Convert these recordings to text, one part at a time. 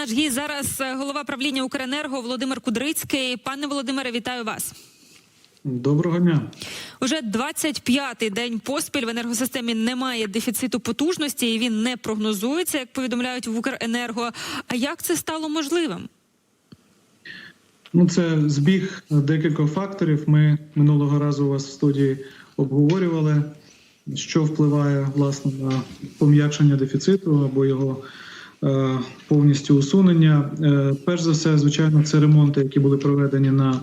наш гість зараз е, голова правління Укренерго Володимир Кудрицький. Пане Володимире, вітаю вас. Доброго дня. Уже 25-й день поспіль в енергосистемі немає дефіциту потужності, і він не прогнозується, як повідомляють в Укренерго. А як це стало можливим? Ну, це збіг декількох факторів. Ми минулого разу у вас в студії обговорювали, що впливає власне на пом'якшення дефіциту або його повністю усунення. Е, перш за все, звичайно, це ремонти, які були проведені на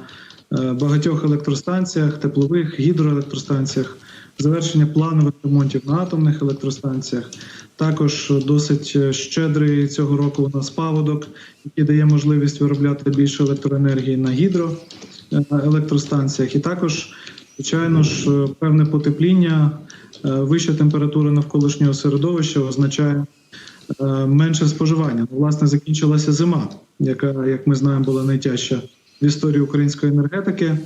е, багатьох електростанціях, теплових, гідроелектростанціях, завершення планових ремонтів на атомних електростанціях. Також досить щедрий цього року у нас паводок, який дає можливість виробляти більше електроенергії на гідроелектростанціях. І також, звичайно ж, певне потепління, е, вища температура навколишнього середовища означає е, менше споживання. Ну, Власне, закінчилася зима, яка, як ми знаємо, була найтяжча в історії української енергетики.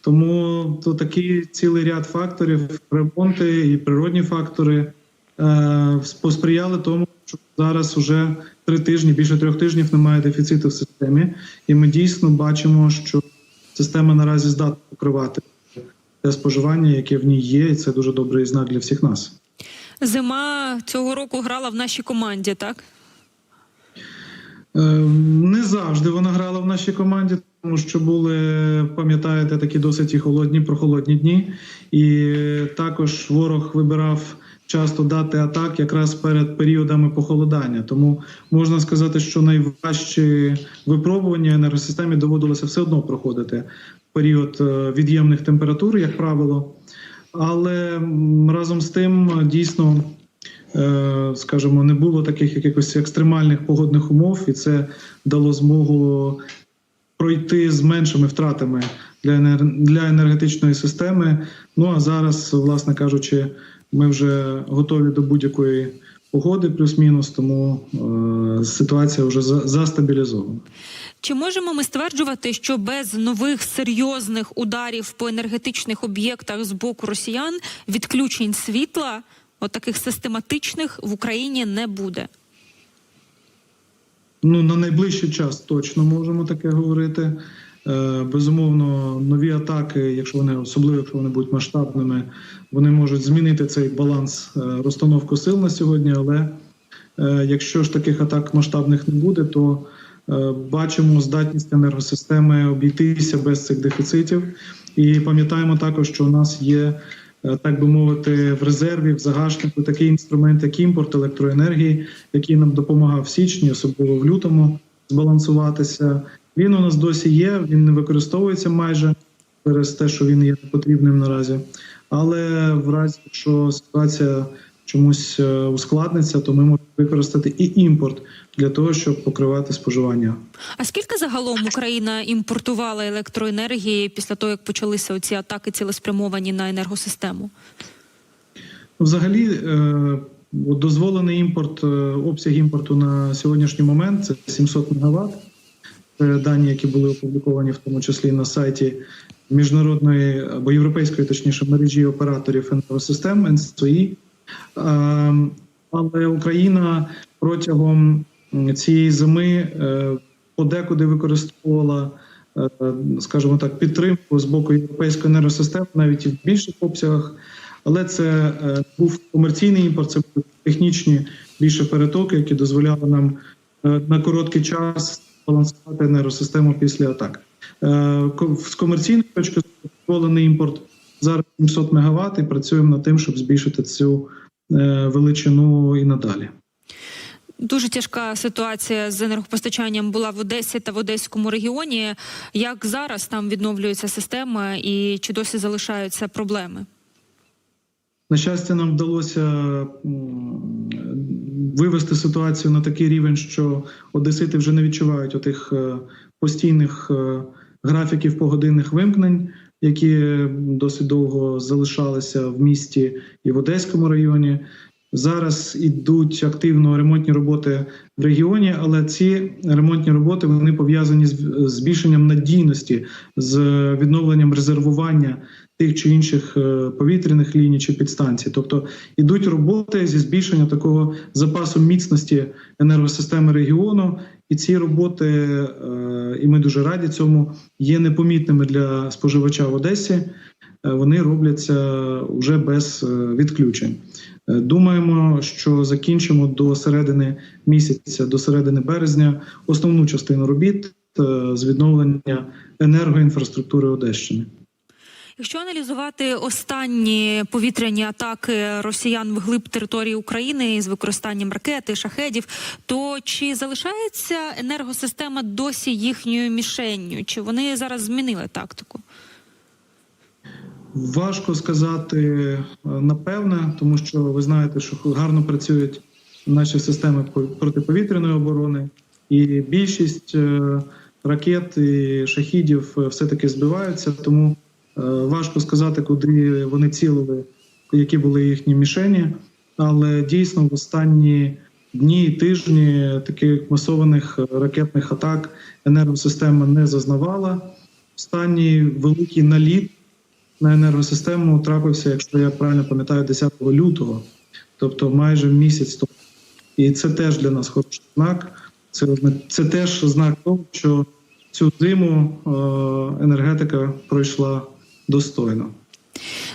Тому то такий цілий ряд факторів, ремонти і природні фактори е, посприяли тому, що зараз вже три тижні, більше трьох тижнів немає дефіциту в системі, і ми дійсно бачимо, що система наразі здатна покривати те споживання, яке в ній є, і це дуже добрий знак для всіх нас. Зима цього року грала в нашій команді, так? Е, Не завжди вона грала в нашій команді, тому що були, пам'ятаєте, такі досить холодні, прохолодні дні. І також ворог вибирав часто дати атак якраз перед періодами похолодання. Тому можна сказати, що найважчі випробування енергосистемі доводилося все одно проходити період е, від'ємних температур, як правило. Але разом з тим дійсно е, скажімо, не було таких якихось екстремальних погодних умов, і це дало змогу пройти з меншими втратами для енер- для енергетичної системи. Ну а зараз, власне кажучи, ми вже готові до будь-якої погоди, плюс-мінус, тому е, ситуація вже за- застабілізована. Чи можемо ми стверджувати, що без нових серйозних ударів по енергетичних об'єктах з боку росіян відключень світла, от таких систематичних в Україні не буде? Ну, на найближчий час точно можемо таке говорити. Е, Безумовно, нові атаки, якщо вони особливо, якщо вони будуть масштабними, вони можуть змінити цей баланс е, розстановку сил на сьогодні. Але е, якщо ж таких атак масштабних не буде, то бачимо здатність енергосистеми обійтися без цих дефіцитів. І пам'ятаємо також, що у нас є, е, так би мовити, в резерві, в загашнику такий інструмент, як імпорт електроенергії, який нам допомагав в січні, особливо в лютому, збалансуватися. Він у нас досі є, він не використовується майже через те, що він є непотрібним наразі. Але в разі, якщо ситуація чомусь е, ускладниться, то ми можемо використати і імпорт для того, щоб покривати споживання. А скільки загалом Україна імпортувала електроенергії після того, як почалися оці атаки цілеспрямовані на енергосистему? Взагалі, е, дозволений імпорт, е, обсяг імпорту на сьогоднішній момент це 700 МВт. Дані, які були опубліковані в тому числі на сайті міжнародної або європейської, точніше, мережі операторів енергосистем НСОІ. Е, Але Україна протягом цієї зими е, подекуди використовувала, е, скажімо так, підтримку з боку європейської енергосистеми, навіть і в більших обсягах. Але це е, був комерційний імпорт, це були технічні більше перетоки, які дозволяли нам на короткий час балансувати енергосистему після атак. З комерційної точки зору дозволений імпорт зараз 700 МВт і працюємо над тим, щоб збільшити цю е, величину і надалі. Дуже тяжка ситуація з енергопостачанням була в Одесі та в Одеському регіоні. Як зараз там відновлюється система і чи досі залишаються проблеми? На щастя, нам вдалося вивести ситуацію на такий рівень, що одесити вже не відчувають отих е, постійних е, графіків погодинних вимкнень, які досить довго залишалися в місті і в Одеському районі. Зараз ідуть активно ремонтні роботи в регіоні, але ці ремонтні роботи вони пов'язані з збільшенням надійності, з відновленням резервування тих чи інших е, повітряних ліній чи підстанцій. Тобто ідуть роботи зі збільшення такого запасу міцності енергосистеми регіону, І ці роботи, е, і ми дуже раді цьому, є непомітними для споживача в Одесі. Е, Вони робляться вже без е, відключень. Думаємо, що закінчимо до середини місяця, до середини березня, основну частину робіт з відновлення енергоінфраструктури Одещини. Якщо аналізувати останні повітряні атаки росіян вглиб території України з використанням ракет шахедів, то чи залишається енергосистема досі їхньою мішенню? Чи вони зараз змінили тактику? Важко сказати е, напевне, тому що ви знаєте, що гарно працюють наші системи по- протиповітряної оборони, і більшість е, ракет і шахідів е, все-таки збиваються, тому важко сказати, куди вони цілили, які були їхні мішені. Але дійсно в останні дні і тижні таких масованих е, ракетних атак енергосистема не зазнавала. Останній великий наліт на енергосистему трапився, якщо я правильно пам'ятаю, 10 лютого, тобто майже місяць тому. І це теж для нас хороший знак. Це, це теж знак того, що цю зиму е, енергетика пройшла достойно.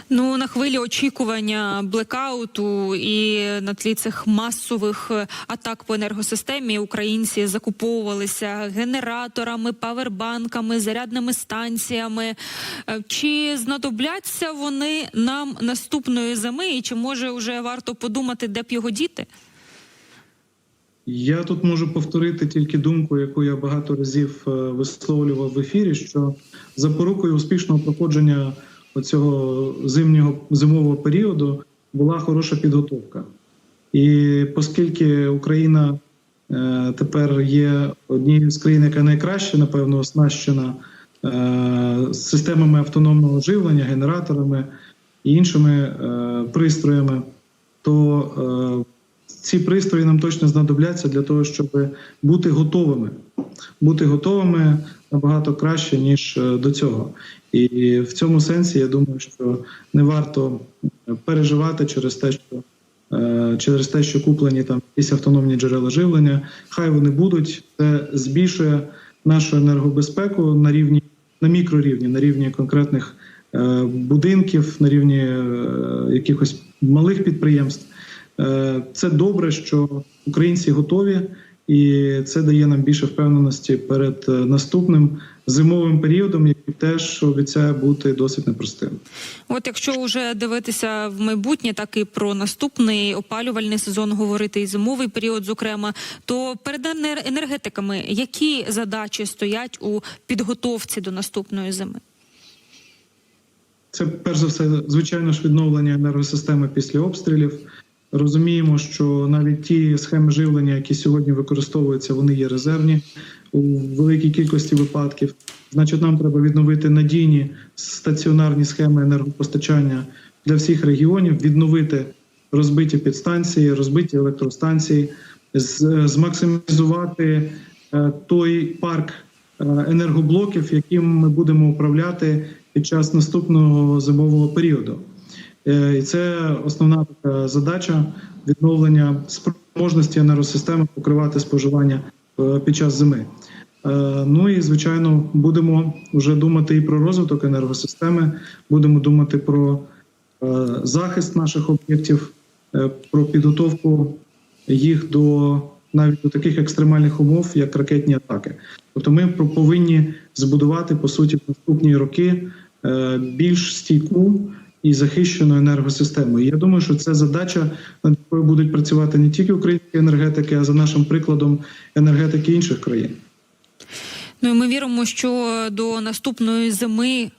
Ну на хвилі очікування блекауту і на тлі цих масових е, атак по енергосистемі українці закуповувалися генераторами, павербанками, зарядними станціями. Е, Чи знадобляться вони нам наступної зими, і чи може вже варто подумати, де б його діти? Я тут можу повторити тільки думку, яку я багато разів е, висловлював в ефірі, що запорукою успішного проходження оцього зимнього зимового періоду була хороша підготовка. І оскільки Україна е, тепер є однією з країн, яка найкраще, напевно, оснащена е, системами автономного живлення, генераторами і іншими пристроями, то ці пристрої нам точно знадобляться для того, щоб бути готовими. Бути готовими набагато краще, ніж е, до цього. І в цьому сенсі я думаю, що не варто е, переживати через те, що е, через те, що куплені там якісь автономні джерела живлення. Хай вони будуть. Це збільшує нашу енергобезпеку на рівні на мікрорівні, на рівні конкретних будинків, на рівні якихось малих підприємств. Е, Це добре, що українці готові, і це дає нам більше впевненості перед е, наступним зимовим періодом, який теж обіцяє бути досить непростим. От якщо вже дивитися в майбутнє, так і про наступний опалювальний сезон говорити і зимовий період, зокрема, то перед енергетиками які задачі стоять у підготовці до наступної зими? Це перш за все, звичайно ж, відновлення енергосистеми після обстрілів. Розуміємо, що навіть ті схеми живлення, які сьогодні використовуються, вони є резервні у великій кількості випадків. Значить, нам треба відновити надійні стаціонарні схеми енергопостачання для всіх регіонів, відновити розбиті підстанції, розбиті електростанції, з- змаксимізувати е, той парк е, енергоблоків, яким ми будемо управляти під час наступного зимового періоду. Е, І це основна така задача відновлення спроможності енергосистеми покривати споживання е, під час зими. Е, Ну і звичайно, будемо вже думати і про розвиток енергосистеми, будемо думати про захист наших об'єктів, про підготовку їх до навіть до таких екстремальних умов, як ракетні атаки. Тобто, ми повинні збудувати по суті в наступні роки більш стійку і захищену енергосистему. І я думаю, що це задача, над якою будуть працювати не тільки українські енергетики, а за нашим прикладом енергетики інших країн. Ну і ми віримо, що до наступної зими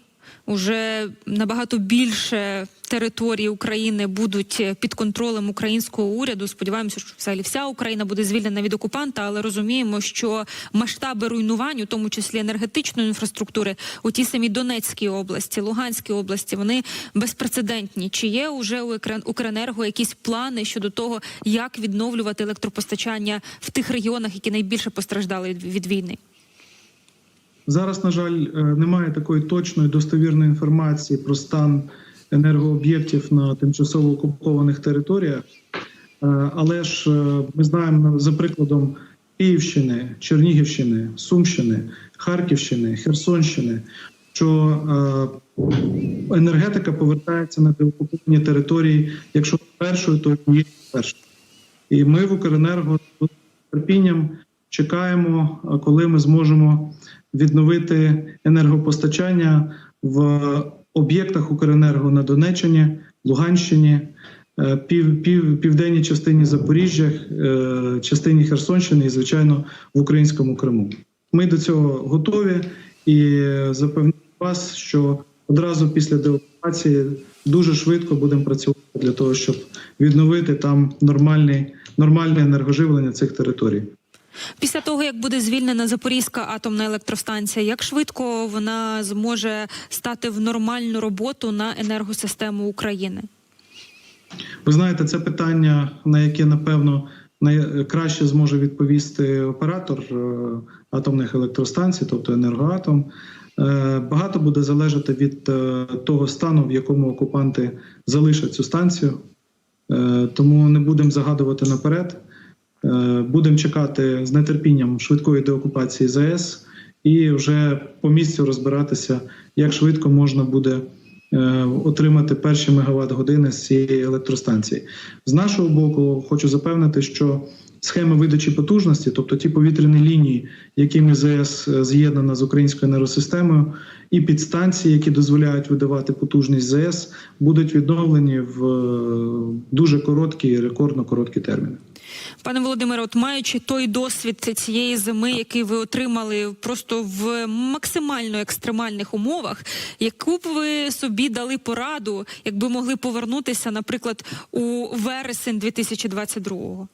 вже набагато більше території України будуть під контролем українського уряду. Сподіваємося, що взагалі вся Україна буде звільнена від окупанта, але розуміємо, що масштаби руйнувань, у тому числі енергетичної інфраструктури, у тій самій Донецькій області, Луганській області, вони безпрецедентні. Чи є уже у Укр- Укренерго якісь плани щодо того, як відновлювати електропостачання в тих регіонах, які найбільше постраждали від війни? Зараз, на жаль, е, немає такої точної достовірної інформації про стан енергооб'єктів на тимчасово окупованих територіях. Е, Але ж е, ми знаємо за прикладом Київщини, Чернігівщини, Сумщини, Харківщини, Херсонщини, що енергетика повертається на деокуповані території, якщо першою, то з перших. І ми в Укренерго з терпінням чекаємо, коли ми зможемо відновити енергопостачання в об'єктах Укренерго на Донеччині, Луганщині, е, пів, пів, південній частині Запоріжжя, е, частині Херсонщини і, звичайно, в українському Криму. Ми до цього готові і запевняю вас, що одразу після деокупації дуже швидко будемо працювати для того, щоб відновити там нормальний, нормальне енергоживлення цих територій. Після того, як буде звільнена Запорізька атомна електростанція, як швидко вона зможе стати в нормальну роботу на енергосистему України? Ви знаєте, це питання, на яке напевно найкраще зможе відповісти оператор е, атомних електростанцій, тобто енергоатом. Е, Багато буде залежати від е, того стану, в якому окупанти залишать цю станцію. Тому не будемо загадувати наперед. Е, Будемо чекати з нетерпінням швидкої деокупації ЗАЕС і вже по місцю розбиратися, як швидко можна буде е, отримати перші мегаватт години з цієї електростанції. З нашого боку, хочу запевнити, що схеми видачі потужності, тобто ті повітряні лінії, якими ЗС з'єднана з українською енергосистемою, і підстанції, які дозволяють видавати потужність ЗС, будуть відновлені в е, дуже короткі, рекордно короткі терміни. Пане Володимире, от маючи той досвід цієї зими, який ви отримали просто в максимально екстремальних умовах, яку б ви собі дали пораду, якби могли повернутися, наприклад, у вересень 2022-го?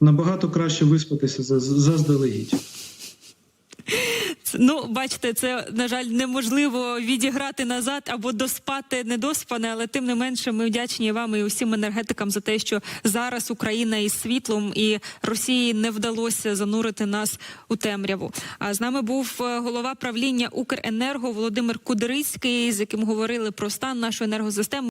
Набагато краще виспатися за- заздалегідь. Ну, бачите, це на жаль неможливо відіграти назад або доспати недоспане, але тим не менше ми вдячні вам і усім енергетикам за те, що зараз Україна із світлом і Росії не вдалося занурити нас у темряву. А з нами був е, голова правління Укренерго Володимир Кудрицький, з яким говорили про стан нашої енергосистеми.